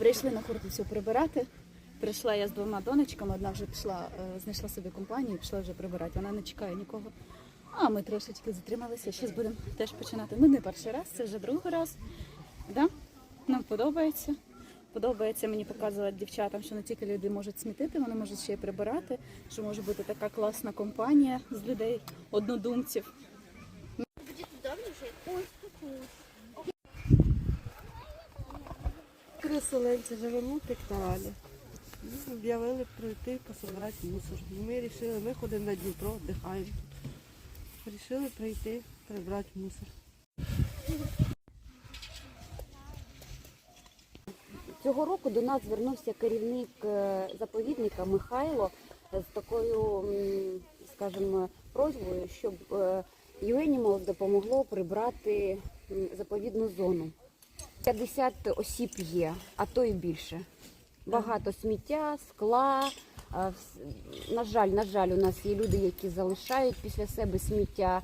Прийшли на Хортицю прибирати. Прийшла я з двома донечками, одна вже пішла, е, знайшла собі компанію, пішла вже прибирати. Вона не чекає нікого. А ми трошечки затрималися. Зараз будемо теж починати. Ну, не перший раз, це вже другий раз. Да? Нам подобається. Подобається мені показувати дівчатам, що не тільки люди можуть смітити, вони можуть ще й прибирати, що може бути така класна компанія з людей, однодумців. Переселенці живемо в пекторалі. Ну, Об'явили пройти пособирати мусор. Ми вирішили, ми ходимо на Дніпро, віддихаємо тут. Рішили прийти, прибрати мусор. Цього року до нас звернувся керівник е, заповідника Михайло з такою, скажімо, просьбою, щоб е, UAnimals допомогло прибрати заповідну зону. 50 осіб є, а то і більше. Багато сміття, скла. На жаль, на жаль, у нас є люди, які залишають після себе сміття.